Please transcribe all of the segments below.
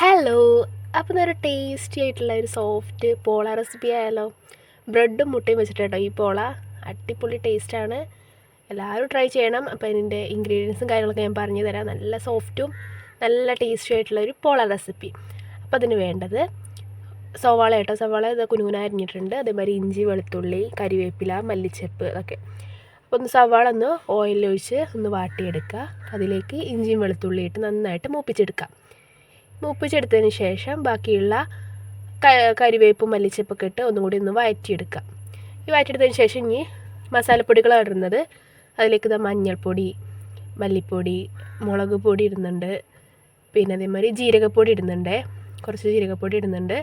Hello അപ്പോൾ നല്ല tasty ആയിട്ടുള്ള ഒരു സോഫ്റ്റ് പോള റെസിപ്പി ആയാലോ? ബ്രെഡും മുട്ടയും വെച്ചിട്ടോ ഈ പോള? അടിപൊളി ടേസ്റ്റാണ് എല്ലാവരും ട്രൈ ചെയ്യണം. അപ്പോൾ അതിന്റെ ഇൻഗ്രീഡിയൻസും കാര്യങ്ങളൊക്കെ ഞാൻ പറഞ്ഞു തരാം. നല്ല സോഫ്റ്റും നല്ല ടേസ്റ്റി ആയിട്ടുള്ള ഒരു പോള റെസിപ്പി അപ്പോൾ അതിന് വേണ്ടത് സവാള കേട്ടോ. സവാള ഇത് കുനുകുന അരിഞ്ഞിട്ടുണ്ട്. അതേമാതിരി ഇഞ്ചി വെളുത്തുള്ളി കരിവേപ്പില മല്ലിച്ചപ്പ് അതൊക്കെ അപ്പോൾ ഒന്ന് സവാള ഒന്ന് ഓയിലൊഴിച്ച് ഒന്ന് വാട്ടിയെടുക്കുക. അതിലേക്ക് ഇഞ്ചിയും വെളുത്തുള്ളിയിട്ട് നന്നായിട്ട് മൂപ്പിച്ചെടുക്കുക. മൂപ്പിച്ചെടുത്തതിന് ശേഷം ബാക്കിയുള്ള കരിവേപ്പും മല്ലിച്ചപ്പൊക്കെ ഇട്ട് ഒന്നും കൂടി ഒന്ന് വഴറ്റിയെടുക്കുക ഈ വഴറ്റിയെടുത്തതിന് ശേഷം ഇനി മസാലപ്പൊടികളാണ് ഇടുന്നത് അതിലേക്ക് ഇതാ മഞ്ഞൾപ്പൊടി മല്ലിപ്പൊടി മുളക് പൊടി ഇടുന്നുണ്ട്. പിന്നെ അതേമാതിരി ജീരകപ്പൊടി ഇടുന്നുണ്ട്. കുറച്ച് ജീരകപ്പൊടി ഇടുന്നുണ്ട്.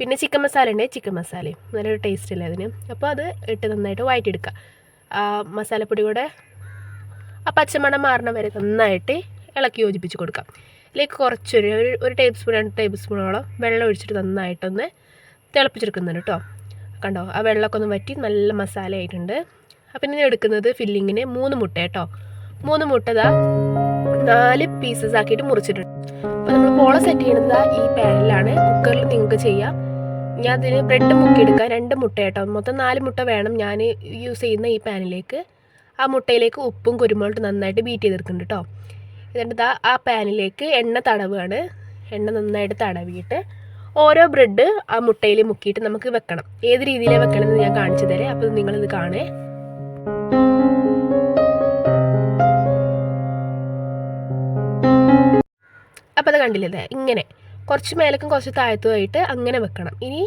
പിന്നെ ചിക്കൻ മസാല ഉണ്ട്. ചിക്കൻ മസാലയും. നല്ലൊരു ടേസ്റ്റ് അല്ലേ അതിന്? അപ്പോൾ അത് ഇട്ട് നന്നായിട്ട് വഴറ്റിയെടുക്കുക ആ മസാലപ്പൊടി കൂടെ ആ പച്ചമണം മാറണ വരെ നന്നായിട്ട് ഇളക്കി യോജിപ്പിച്ച് കൊടുക്കാം. ഇതിലേക്ക് കുറച്ചൊരു ഒരു ഒരു ടേബിൾ സ്പൂൺ രണ്ട് ടേബിൾ സ്പൂണോളം വെള്ളം ഒഴിച്ചിട്ട് നന്നായിട്ടൊന്ന് തിളപ്പിച്ചെടുക്കുന്നുണ്ട് കേട്ടോ. കണ്ടോ? ആ വെള്ളമൊക്കെ ഒന്ന് വറ്റി നല്ല മസാല ആയിട്ടുണ്ട്. അപ്പം ഇനി എടുക്കുന്നത് ഫില്ലിങ്ങിന് മൂന്ന് മുട്ട കേട്ടോ. മൂന്ന് മുട്ട ഇതാ നാല് പീസസ് ആക്കിയിട്ട് മുറിച്ചിട്ടുണ്ട്. അപ്പോൾ നമ്മൾ പോള സെറ്റ് ചെയ്യുന്നത് ഈ പാനിലാണ്. കുക്കറിൽ നിങ്ങൾക്ക് ചെയ്യാം. ഞാൻ അതിന് ബ്രെഡ് എടുക്കാം. രണ്ട് മുട്ട കേട്ടോ. മൊത്തം നാല് മുട്ട വേണം ഞാൻ യൂസ് ചെയ്യുന്ന ഈ പാനിലേക്ക്. ആ മുട്ടയിലേക്ക് ഉപ്പും കുരുമുളകും നന്നായിട്ട് ബീറ്റ് ചെയ്തെടുക്കുന്നുണ്ട് കേട്ടോ. എന്നിട്ട് ആ പാനിലേക്ക് എണ്ണ തടവുകയാണ് എണ്ണ നന്നായിട്ട് തടവിയിട്ട് ഓരോ ബ്രെഡ് ആ മുട്ടയിൽ മുക്കിയിട്ട് നമുക്ക് വെക്കണം. ഏത് രീതിയിലാണ് വെക്കണമെന്ന് ഞാൻ കാണിച്ചു തരാം. അപ്പോൾ നിങ്ങളിത് കാണേ. അപ്പോൾ അത് കണ്ടില്ലേ ഇങ്ങനെ. കുറച്ച് മേലക്കും കുറച്ച് താഴത്തുമായിട്ട് അങ്ങനെ വെക്കണം. ഇനി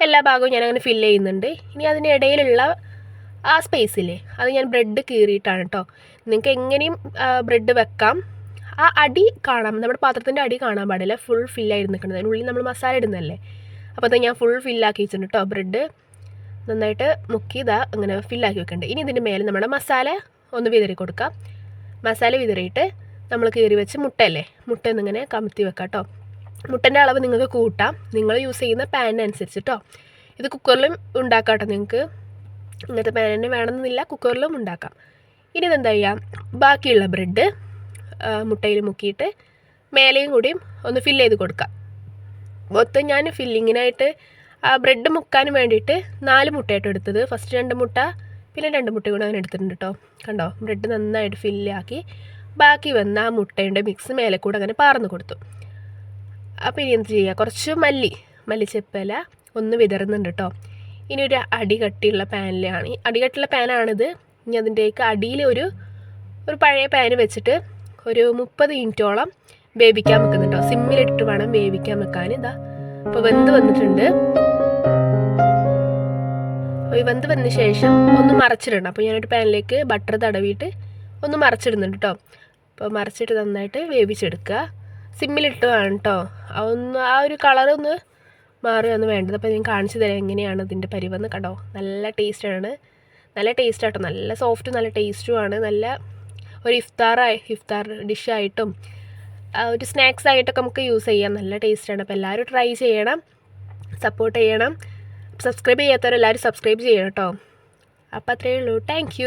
എല്ലാ ഭാഗവും ഞാൻ അങ്ങനെ ഫില്ല് ചെയ്യുന്നുണ്ട്. ഇനി അതിനിടയിലുള്ള ആ സ്പേസില്ലേ അത് ഞാൻ ബ്രെഡ് കീറിയിട്ടാണ് കേട്ടോ നിങ്ങൾക്ക് എങ്ങനെയും ബ്രെഡ് വെക്കാം. ആ അടി കാണാം. നമ്മുടെ പാത്രത്തിന്റെ അടി കാണാൻ പാടില്ല. ഫുൾ ഫില്ലായി നിൽക്കുന്നത്. അതിനുള്ളിൽ നമ്മൾ മസാല ഇടുന്നതല്ലേ? അപ്പോൾ അത് ഞാൻ ഫുൾ ഫില്ലാക്കി വെച്ചിട്ടുണ്ട് കേട്ടോ ബ്രെഡ് നന്നായിട്ട് മുക്കി ഇതാ അങ്ങനെ ഫില്ലാക്കി വെക്കേണ്ടത് ഇനി ഇതിന്റെ മേലെ നമ്മുടെ മസാല ഒന്ന് വിതറി കൊടുക്കാം. മസാല വിതറിയിട്ട് നമ്മൾ കീറി വെച്ച് മുട്ടയല്ലേ? മുട്ട എന്നിങ്ങനെ കമത്തി വെക്കാം കേട്ടോ മുട്ടന്റെ അളവ് നിങ്ങൾക്ക് കൂട്ടാം. നിങ്ങൾ യൂസ് ചെയ്യുന്ന പാനിനനുസരിച്ച് കേട്ടോ ഇത് കുക്കറിലും ഉണ്ടാക്കാം കേട്ടോ നിങ്ങൾക്ക്. ഇങ്ങനത്തെ പാൻ തന്നെ വേണമെന്നില്ല. കുക്കറിലും ഉണ്ടാക്കാം. ഇനി ഇതെന്താ ചെയ്യാം? ബാക്കിയുള്ള ബ്രെഡ് മുട്ടയിൽ മുക്കിയിട്ട് മേലെയും കൂടിയും ഒന്ന് ഫില്ല് ചെയ്ത് കൊടുക്കാം മൊത്തം ഞാൻ ഫില്ലിങ്ങിനായിട്ട് ബ്രെഡ് മുക്കാൻ വേണ്ടിയിട്ട് നാല് മുട്ടയായിട്ട് എടുത്തത്. ഫസ്റ്റ് രണ്ട് മുട്ട പിന്നെ രണ്ട് മുട്ട കൂടെ അങ്ങനെ എടുത്തിട്ടുണ്ട് കേട്ടോ കണ്ടോ? ബ്രെഡ് നന്നായിട്ട് ഫില്ലാക്കി ബാക്കി വന്ന ആ മുട്ടയുടെ മിക്സ് മേലെ കൂടെ അങ്ങനെ പാർന്ന് കൊടുത്തു. അപ്പോൾ ഇനി എന്ത് ചെയ്യുക കുറച്ച് മല്ലി മല്ലിച്ചെപ്പല ഒന്ന് വിതറുന്നുണ്ട് കേട്ടോ ഇനി ഒരു അടികട്ടിയുള്ള പാനിലാണ്. അടികട്ടിയുള്ള അടി കട്ടിയുള്ള പാനാണിത്. ഇനി അതിന്റെ അടിയിൽ ഒരു ഒരു പഴയ പാന് വെച്ചിട്ട് ഒരു മുപ്പത് മിനിറ്റോളം വേവിക്കാൻ വെക്കുന്നുണ്ടോ. സിമ്മിലിട്ടിട്ട് വേണം വേവിക്കാൻ വെക്കാൻ. ഇതാ അപ്പോൾ വെന്ത് വന്നിട്ടുണ്ട്. വെന്ത് വന്ന ശേഷം ഒന്ന് മറച്ചിടണം. അപ്പോൾ ഞാനൊരു പാനിലേക്ക് ബട്ടർ തടവിയിട്ട് ഒന്ന് മറച്ചിടുന്നുണ്ട് കേട്ടോ അപ്പോൾ മറച്ചിട്ട് നന്നായിട്ട് വേവിച്ചെടുക്കുക. സിമ്മിലിട്ട് വേണം കേട്ടോ ഒന്ന് ആ ഒരു കളർ ഒന്ന് മാറുകയാണ് വേണ്ടത്. അപ്പോൾ ഞാൻ കാണിച്ചു തരാം എങ്ങനെയാണ് ഇതിന്റെ പരിവെന്ന്. കണ്ടോ? നല്ല ടേസ്റ്റാണ് നല്ല ടേസ്റ്റ് ആട്ടോ. നല്ല സോഫ്റ്റ് നല്ല ടേസ്റ്റുമാണ് നല്ല ഒരു ഇഫ്താറായി ഇഫ്താർ ഡിഷായിട്ടും ഒരു സ്നാക്സ് ആയിട്ടൊക്കെ നമുക്ക് യൂസ് ചെയ്യാം. നല്ല ടേസ്റ്റാണ് അപ്പോൾ എല്ലാവരും ട്രൈ ചെയ്യണം. സപ്പോർട്ട് ചെയ്യണം. സബ്സ്ക്രൈബ് ചെയ്യാത്തവരെല്ലാവരും സബ്സ്ക്രൈബ് ചെയ്യണം കേട്ടോ അപ്പോൾ അത്രയേ ഉള്ളൂ. താങ്ക്